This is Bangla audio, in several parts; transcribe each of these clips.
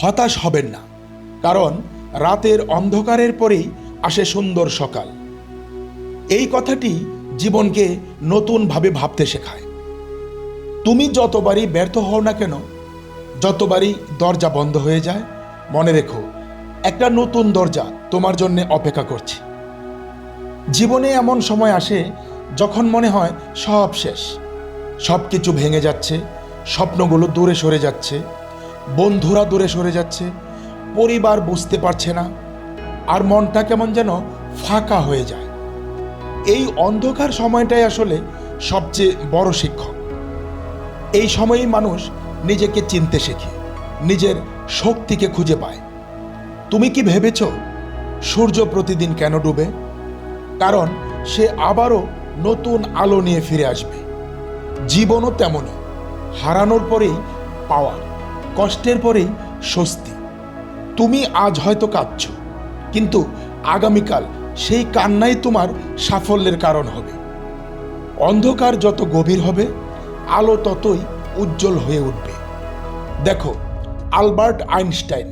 হতাশ হবেন না, কারণ রাতের অন্ধকারের পরেই আসে সুন্দর সকাল। এই কথাটি জীবনকে নতুনভাবে ভাবতে শেখায়। তুমি যতবারই ব্যর্থ হও না কেন, যতবারই দরজা বন্ধ হয়ে যায়, মনে রেখো, একটা নতুন দরজা তোমার জন্য অপেক্ষা করছে। জীবনে এমন সময় আসে যখন মনে হয় সব শেষ সব কিছু ভেঙে যাচ্ছে, স্বপ্নগুলো দূরে সরে যাচ্ছে বন্ধুরা দূরে সরে যাচ্ছে, পরিবার বুঝতে পারছে না, আর মনটা কেমন যেন ফাঁকা হয়ে যায়। এই অন্ধকার সময়টাই আসলে সবচেয়ে বড় শিক্ষক। এই সময়েই মানুষ নিজেকে চিনতে শেখে, নিজের শক্তিকে খুঁজে পায়। তুমি কি ভেবেছ সূর্য প্রতিদিন কেন ডুবে? কারণ সে আবারও নতুন আলো নিয়ে ফিরে আসবে। জীবনও তেমনই, হারানোর পরেই পাওয়া কষ্টের পরেই স্বস্তি। তুমি আজ হয়তো কাঁদছ, কিন্তু আগামীকাল সেই কান্নাই তোমার সাফল্যের কারণ হবে। অন্ধকার যত গভীর হবে, আলো ততই উজ্জ্বল হয়ে উঠবে। দেখো, আলবার্ট আইনস্টাইন,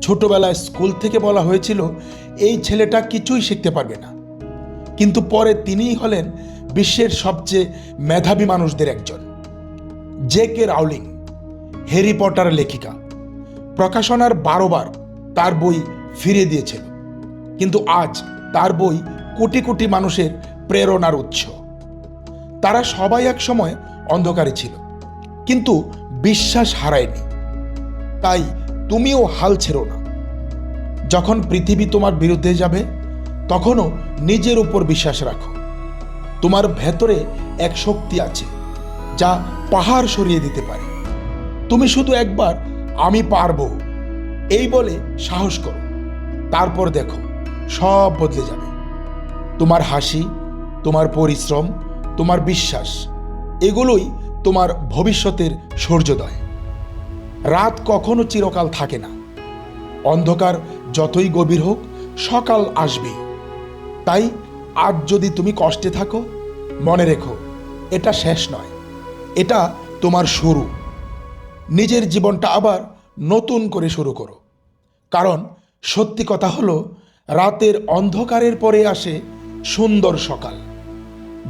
ছোটবেলায় স্কুল থেকে বলা হয়েছিল, এই ছেলেটা কিছুই শিখতে পারবে না। কিন্তু পরে তিনিই হলেন বিশ্বের সবচেয়ে মেধাবী মানুষদের একজন, J K Rowling. Harry Potter লেখিকা। প্রকাশনার বারোবার তার বই ফিরিয়ে দিয়েছিল। কিন্তু আজ তার বই কোটি কোটি মানুষের প্রেরণার উৎস। তারা সবাই এক সময় অন্ধকারে ছিল, কিন্তু বিশ্বাস হারায়নি। তাই তুমিও হাল ছেড়ো না। যখন পৃথিবী তোমার বিরুদ্ধে যাবে, তখনও নিজের উপর বিশ্বাস রাখো। তোমার ভেতরে এক শক্তি আছে, যা পাহাড় সরিয়ে দিতে পারে। তুমি শুধু একবার আমি পারব। এই বলে সাহস করো। তারপর দেখো, সব বদলে যাবে। তোমার হাসি, তোমার পরিশ্রম, তোমার বিশ্বাস, এগুলোই তোমার ভবিষ্যতের সূর্যোদয়। রাত কখনো চিরকাল থাকে না। অন্ধকার যতই গভীর হোক, সকাল আসবে। তাই আজ যদি তুমি কষ্টে থাকো, মনে রেখো, এটা শেষ নয়। এটা তোমার শুরু। নিজের জীবনটা আবার নতুন করে শুরু করো। কারণ সত্যি কথা হলো, রাতের অন্ধকারের পরে আসে সুন্দর সকাল।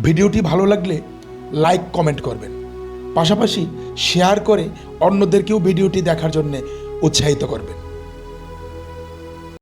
ভিডিওটি ভালো লাগলে লাইক, কমেন্ট করবেন। পাশাপাশি শেয়ার করে অন্যদেরকেও ভিডিওটি দেখার জন্যে উৎসাহিত করবেন।